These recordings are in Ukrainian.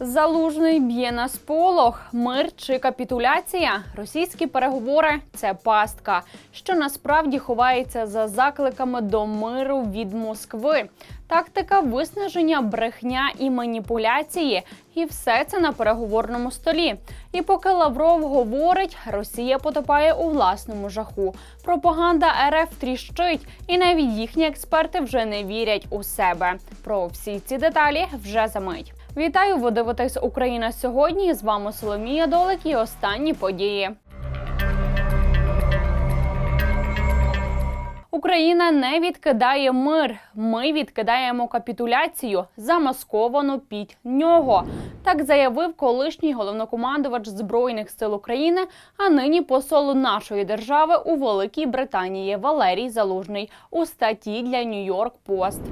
Залужний б'є на сполох, мир чи капітуляція. Російські переговори це пастка, що насправді ховається за закликами до миру від Москви. Тактика виснаження, брехня і маніпуляції. І все це на переговорному столі. І поки Лавров говорить, Росія потопає у власному жаху. Пропаганда РФ тріщить, і навіть їхні експерти вже не вірять у себе. Про всі ці деталі вже за мить. Вітаю, ви дивитесь Україна сьогодні. З вами Соломія Долик і останні події. Україна не відкидає мир. Ми відкидаємо капітуляцію, замасковану під нього. Так заявив колишній головнокомандувач збройних сил України, а нині посол нашої держави у Великій Британії Валерій Залужний у статті для Нью-Йорк Пост.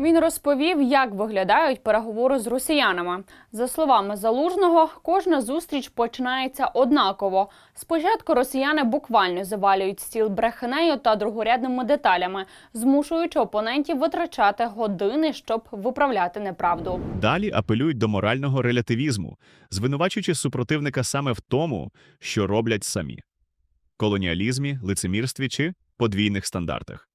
Він розповів, як виглядають переговори з росіянами. За словами залужного, кожна зустріч починається однаково. Спочатку росіяни буквально завалюють стіл брехенею та другорядними деталями, змушуючи опонентів витрачати години, щоб виправляти неправду. Далі апелюють до морального релятивізму, звинувачуючи супротивника саме в тому, що роблять самі колоніалізмі, лицемірстві чи подвійних стандартах.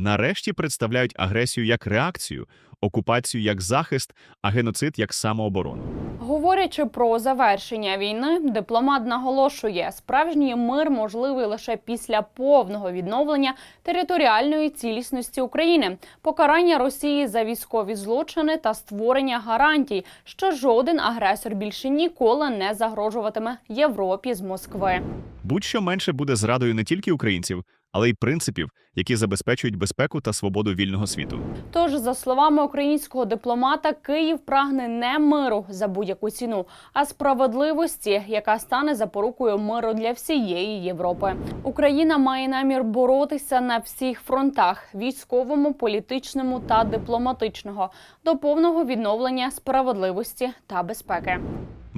Нарешті представляють агресію як реакцію, окупацію як захист, а геноцид як самооборону. Говорячи про завершення війни, дипломат наголошує, справжній мир можливий лише після повного відновлення територіальної цілісності України, покарання Росії за військові злочини та створення гарантій, що жоден агресор більше ніколи не загрожуватиме Європі з Москви. Будь-що менше буде зрадою не тільки українців, але й принципів, які забезпечують безпеку та свободу вільного світу. Тож, за словами українського дипломата, Київ прагне не миру за будь-яку ціну, а справедливості, яка стане запорукою миру для всієї Європи. Україна має намір боротися на всіх фронтах: військовому, політичному та дипломатичного, до повного відновлення справедливості та безпеки.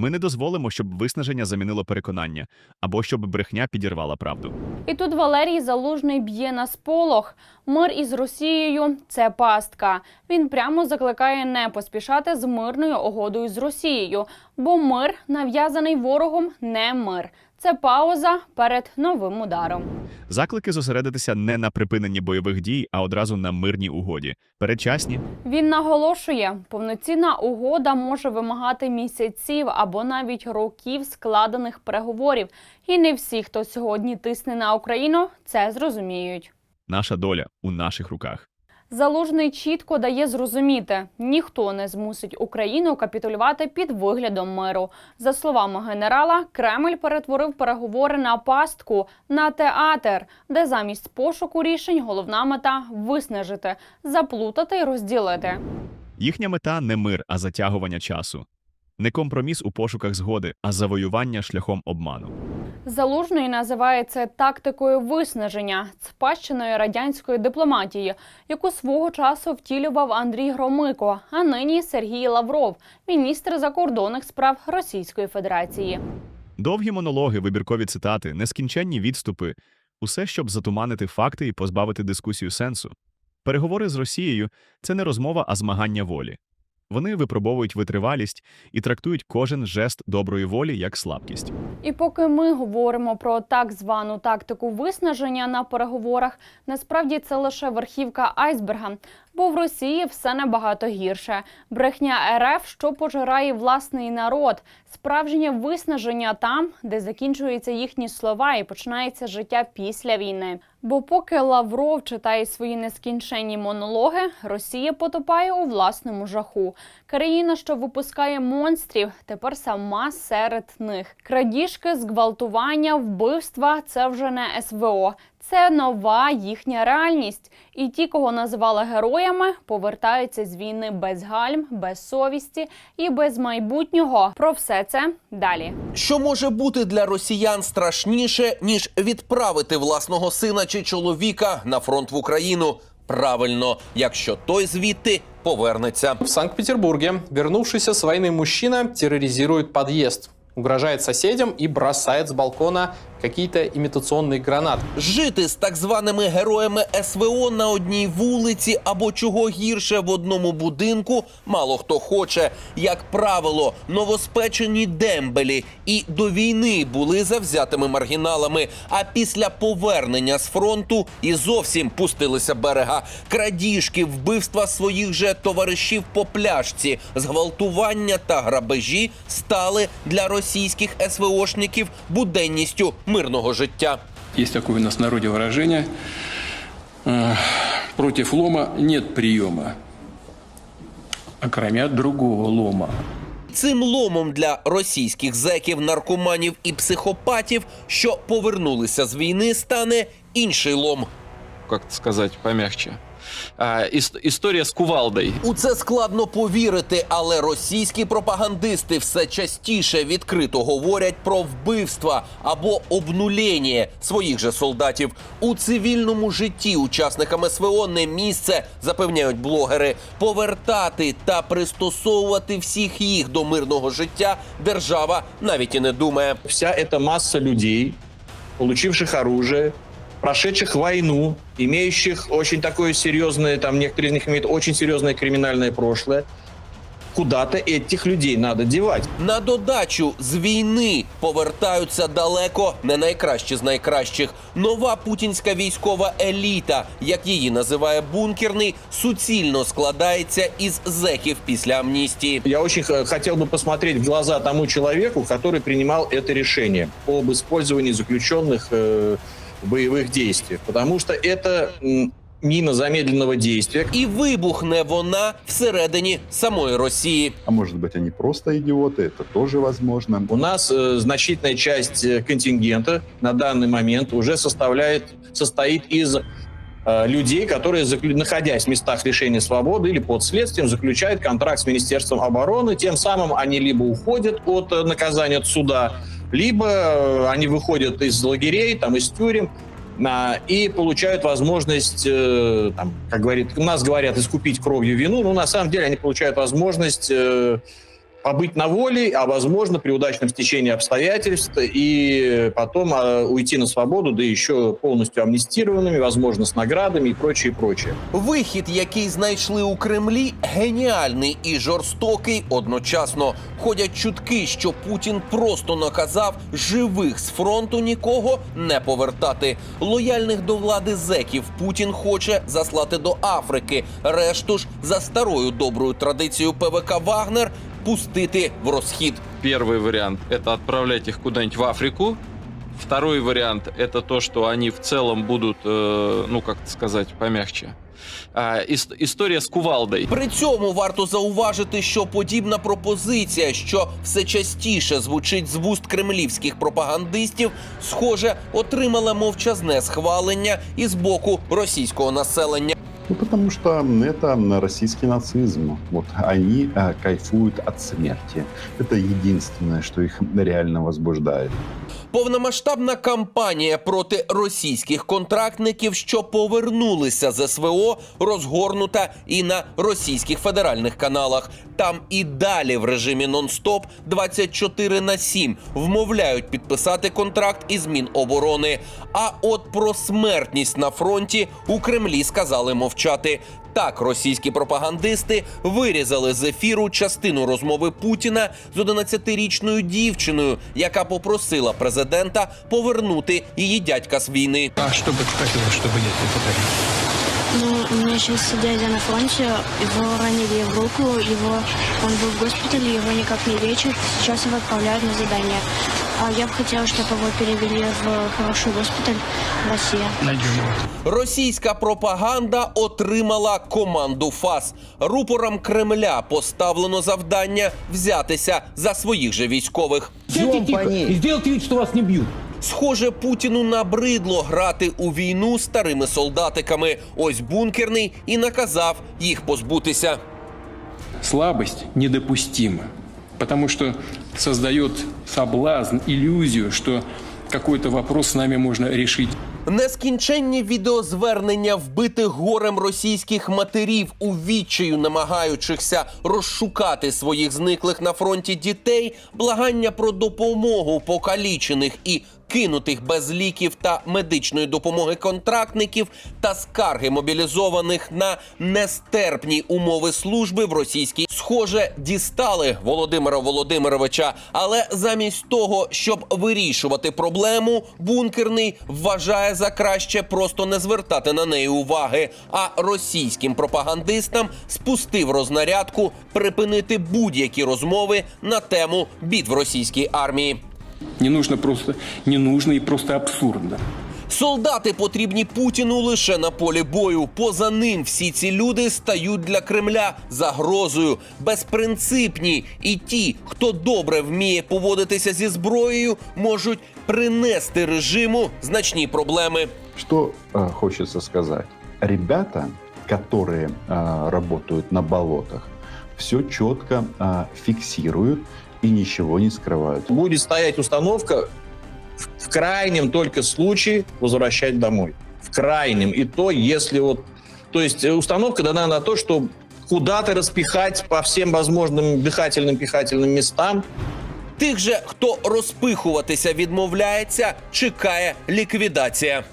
Ми не дозволимо, щоб виснаження замінило переконання або щоб брехня підірвала правду. І тут Валерій Залужний б'є на сполох. Мир із Росією це пастка. Він прямо закликає не поспішати з мирною угодою з Росією, бо мир, нав'язаний ворогом, не мир. Це пауза перед новим ударом. Заклики зосередитися не на припиненні бойових дій, а одразу на мирній угоді. Передчасні Він наголошує, повноцінна угода може вимагати місяців або навіть років складених переговорів. І не всі, хто сьогодні тисне на Україну, це зрозуміють. наша доля у наших руках. Залужний чітко дає зрозуміти, ніхто не змусить Україну капітулювати під виглядом миру. За словами генерала, Кремль перетворив переговори на пастку на театр, де замість пошуку рішень головна мета виснажити, заплутати і розділити. Їхня мета не мир, а затягування часу. Не компроміс у пошуках згоди, а завоювання шляхом обману. Залужний називає це тактикою виснаження, спадщиною радянської дипломатії, яку свого часу втілював Андрій Громико, а нині Сергій Лавров, міністр закордонних справ Російської Федерації. Довгі монологи, вибіркові цитати, нескінченні відступи усе, щоб затуманити факти і позбавити дискусію сенсу. Переговори з Росією це не розмова, а змагання волі. Вони випробовують витривалість і трактують кожен жест доброї волі як слабкість. І поки ми говоримо про так звану тактику виснаження на переговорах, насправді це лише верхівка айсберга. Бо в Росії все набагато гірше. Брехня РФ, що пожирає власний народ, справжнє виснаження там, де закінчуються їхні слова і починається життя після війни. Бо поки Лавров читає свої нескінченні монологи, Росія потопає у власному жаху. Країна, що випускає монстрів, тепер сама серед них. Крадіжки, зґвалтування, вбивства це вже не СВО. Це нова їхня реальність. І ті, кого називали героями, повертаються з війни без гальм, без совісті і без майбутнього. Про все це далі. Що може бути для росіян страшніше, ніж відправити власного сина чи чоловіка на фронт в Україну? Правильно, якщо той звідти повернеться. В Санкт-Петербурге вернувшийся с войны мужчина терроризирует подъезд, угрожает соседям и бросает с балкона какие-то имитационные гранаты. Жити з так званими героями СВО на одній вулиці або чого гірше в одному будинку мало хто хоче. Як правило, новоспечені дембелі і до війни були завзятими маргіналами. А після повернення з фронту і зовсім пустилися берега. Крадіжки, вбивства своїх же товаришів по пляшці, зґвалтування та грабежі стали для російських СВОшників буденністю мирного життя. Есть такое у нас в народе выражение э, «против лома нет приема, окромя другого лома». Цим ломом для російських зеків, наркоманів і психопатів, що повернулися з війни, стане інший лом. как это сказать помягче. А, ис- история с кувалдой. У це складно повірити, але російські пропагандисти все частіше відкрито говорять про вбивства або обнулєння своїх же солдатів. У цивільному житті учасникам СВО не місце, запевняють блогери. Повертати та пристосовувати всіх їх до мирного життя держава навіть і не думає. вся эта масса людей, получивших оружие, прошедших войну, имеющих очень такое серьезное, там некоторые из них имеют очень серьезное криминальное прошлое, куда-то этих людей надо девать. На додачу з війни повертаються далеко не найкращі з найкращих. Нова путінська військова еліта, як її називає бункерний, суцільно складається із зеків після амністії. Я очень х- хотел бы посмотреть в глаза тому человеку, который принимал это решение об использовании заключенных э, в боевых действиях, потому что это м, мина замедленного действия, І вибухне вона всередині самої Росії. А может быть, они просто идиоты, это тоже возможно. У нас э, значительная часть э, контингента на данный момент уже составляет, состоит из э, людей, которые, заклю- находясь в местах лишения свободы или под следствием, заключают контракт с Министерством обороны. Тем самым они либо уходят от э, наказания от суда, либо э, они выходят из лагерей, там, из тюрем, и получают возможность, э, там, как говорит, у нас говорят, искупить кровью вину, но на самом деле они получают возможность э, побыть на воле, а возможно при удачном стечении обстоятельств и потом э, уйти на свободу, да еще полностью амнистированными, возможно, с наградами и прочее, и прочее. Вихід, який знайшли у Кремлі, геніальний і жорстокий одночасно. Ходять чутки, що Путін просто наказав живих з фронту нікого не повертати. Лояльних до влади зеків Путін хоче заслати до Африки. Решту ж за старою доброю традицією ПВК Вагнер пустити в розхід. Первый вариант – это отправлять их куда-нибудь в Африку. Второй вариант – это то, что они в целом будут, э, ну, как это сказать помягче. А, ис- история с кувалдой. При цьому варто зауважити, що подібна пропозиція, що все частіше звучить з вуст кремлівських пропагандистів, схоже, отримала мовчазне схвалення і з боку російського населення. Ну, потому что это российский нацизм. Вот они э, кайфуют от смерти. Это единственное, что их реально возбуждает. Повномасштабна кампанія проти російських контрактників, що повернулися з СВО, розгорнута і на російських федеральних каналах. Там і далі в режимі нон-стоп 24 на 7 вмовляють підписати контракт із Міноборони. А от про смертність на фронті у Кремлі сказали мовчати. Так, російські пропагандисти вирізали з ефіру частину розмови Путіна з 11-річною дівчиною, яка попросила президента повернути її дядька з війни. А что бы ты хотела, чтобы я тебе подарил? Ну, у меня сейчас дядя на фронте, его ранили в руку, его, он был в госпитале, его никак не лечат, сейчас его отправляют на задание. А я бы хотела, чтобы его перевели в хороший госпиталь в России. Найдем его. Російська пропаганда отримала команду ФАС. Рупорам Кремля поставлено завдання взятися за своїх же військових. и сделайте вид, что вас не бьют. Схоже, Путіну набридло грати у війну старими солдатиками. Ось бункерний і наказав їх позбутися. Слабость недопустима, потому что создает соблазн, иллюзию, что какой-то вопрос с нами можно решить Нескінченні відеозвернення вбитих горем російських матерів у відчаю, намагаючихся розшукати своїх зниклих на фронті дітей, благання про допомогу покалічених і кинутих без ліків та медичної допомоги контрактників та скарги мобілізованих на нестерпні умови служби в російській схоже дістали Володимира Володимировича. Але замість того, щоб вирішувати проблему, бункерний вважає за краще просто не звертати на неї уваги. А російським пропагандистам спустив рознарядку припинити будь-які розмови на тему бід в російській армії. Не нужно просто, не нужно и просто абсурдно. Солдати потрібні Путіну лише на полі бою. Поза ним всі ці люди стають для Кремля загрозою, безпринципні. І ті, хто добре вміє поводитися зі зброєю, можуть принести режиму значні проблеми. Что э, хочется сказать? Ребята, которые э, работают на болотах, все четко э, фиксируют и ничего не скрывают. Будет стоять установка в- в крайнем только случае возвращать домой. В крайнем. И то, если вот... То есть э, установка дана на то, что куда-то распихать по всем возможным дыхательным, пихательным местам. Тих же, хто розпихуватися відмовляється, чекає ліквідація.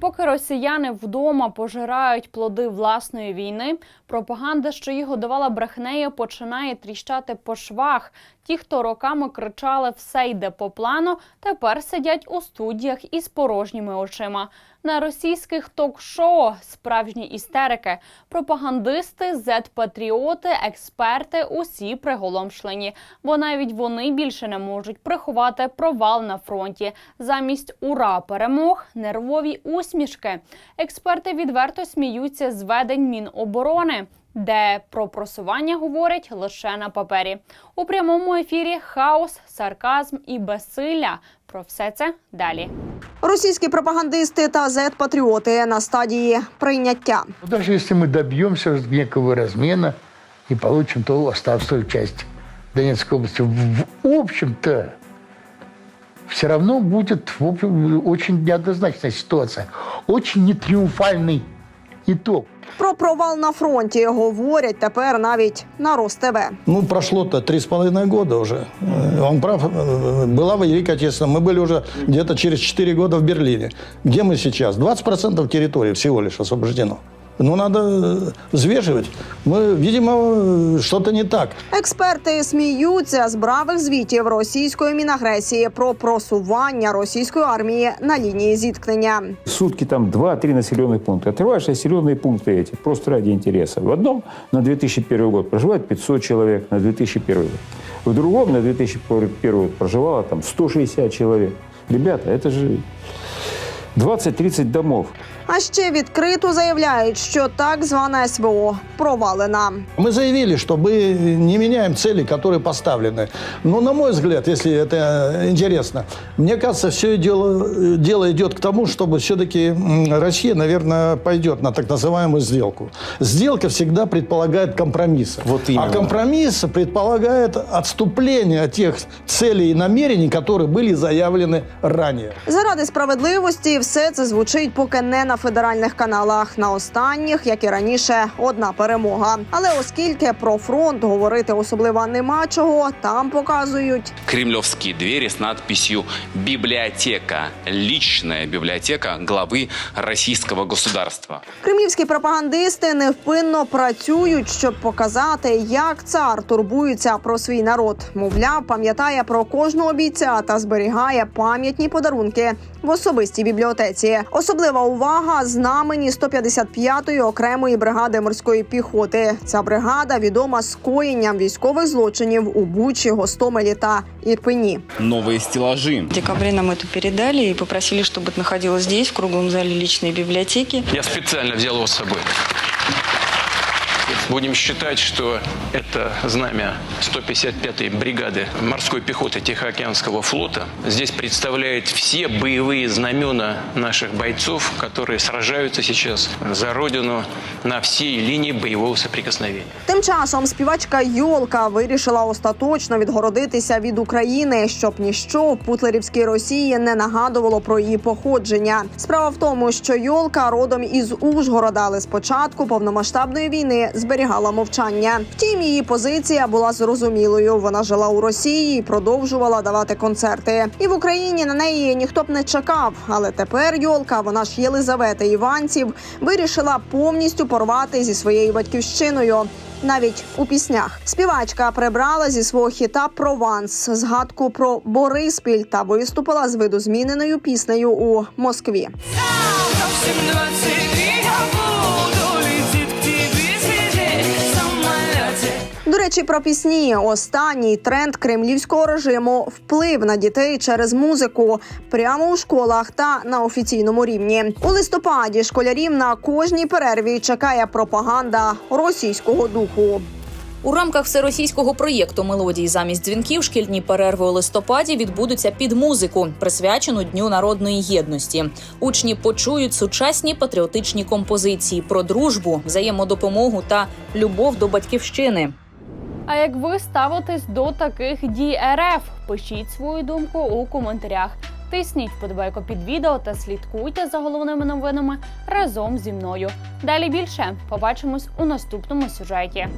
Поки росіяни вдома пожирають плоди власної війни, пропаганда, що їх годувала брехнею, починає тріщати по швах. Ті, хто роками кричали «все йде по плану», тепер сидять у студіях із порожніми очима. На російських ток-шоу справжні істерики, пропагандисти, зет-патріоти, експерти усі приголомшлені, бо навіть вони більше не можуть приховати провал на фронті. Замість ура перемог нервові усмішки. Експерти відверто сміються з ведень Міноборони. Де про просування говорять лише на папері у прямому ефірі хаос, сарказм і безсилля. Про все це далі. Російські пропагандисти та зет-патріоти на стадії прийняття. Даже если мы добьемся некого размена и получим ту оставшую часть Донецкой области, в, в общем-то, все равно будет в общем, очень неоднозначная ситуация, очень нетриумфальный итог. Про провал на фронті говорять тепер навіть на РосТВ. Ну, прошло-то три с половиной года уже. Э, Он прав. э, Была Великая Отечественная. Мы были уже где-то через 4 года в Берлине. Где мы сейчас? 20% территории всего лишь освобождено. Ну, надо э, взвешивать. Мы, видимо, э, что-то не так. Експерти сміються з бравих звітів російської мінагресії про просування російської армії на лінії зіткнення. Сутки там 2-3 населенных пункта. Отрываешь населенные пункты эти просто ради интереса. В одном на 2001 год проживает 500 человек, на 2001 год. В другом на 2001 год проживало там 160 человек. Ребята, это же 20-30 домов. А ще відкрито заявляють, що так звана СВО провалена. Мы заявили, что мы не меняем цели, которые поставлены. Но, на мой взгляд, если это интересно, мне кажется, все дело, дело идет к тому, чтобы все-таки Россия, наверное, пойдет на так называемую сделку. Сделка всегда предполагает компромиссы. Вот а именно. компромисс предполагает отступление от тех целей и намерений, которые были заявлены ранее. Заради справедливості все це звучить поки не на федеральних каналах. На останніх, як і раніше, одна перемога. Але оскільки про фронт говорити особливо нема чого, там показують кремлевские двери с надписью «Библиотека». Личная библиотека главы российского государства. Кремлівські пропагандисти невпинно працюють, щоб показати, як цар турбується про свій народ. Мовляв, пам'ятає про кожного бійця та зберігає пам'ятні подарунки в особистій бібліотеці. Особлива увага знамені 155-ї окремої бригади морської піхоти. Ця бригада відома скоєнням військових злочинів у Бучі, Гостомелі та Ірпені. Новые стеллажи. В декабре нам это передали и попросили, чтобы это находилось здесь, в круглом зале личной библиотеки. Я специально взял его с собой. Будем считать, что это знамя 155-й бригады морской пехоты Тихоокеанского флота. Здесь представляет все боевые знамена наших бойцов, которые сражаются сейчас за Родину на всей линии боевого соприкосновения. Тим часом співачка Йолка вирішила остаточно відгородитися від України, щоб ніщо в путлерівській Росії не нагадувало про її походження. Справа в тому, що Йолка родом із Ужгорода, але з початку повномасштабної війни зберігала зберігала мовчання. Втім, її позиція була зрозумілою. Вона жила у Росії і продовжувала давати концерти. І в Україні на неї ніхто б не чекав. Але тепер Йолка, вона ж Єлизавета Іванців, вирішила повністю порвати зі своєю батьківщиною. Навіть у піснях співачка прибрала зі свого хіта Прованс згадку про Бориспіль та виступила з видозміненою піснею у Москві. Речі, про пісні останній тренд кремлівського режиму вплив на дітей через музику прямо у школах та на офіційному рівні. У листопаді школярів на кожній перерві чекає пропаганда російського духу. У рамках всеросійського проєкту Мелодії замість дзвінків шкільні перерви у листопаді відбудуться під музику, присвячену Дню народної єдності. Учні почують сучасні патріотичні композиції про дружбу, взаємодопомогу та любов до батьківщини. А як ви ставитесь до таких дій РФ? Пишіть свою думку у коментарях. Тисніть вподобайку під відео та слідкуйте за головними новинами разом зі мною. Далі більше побачимось у наступному сюжеті.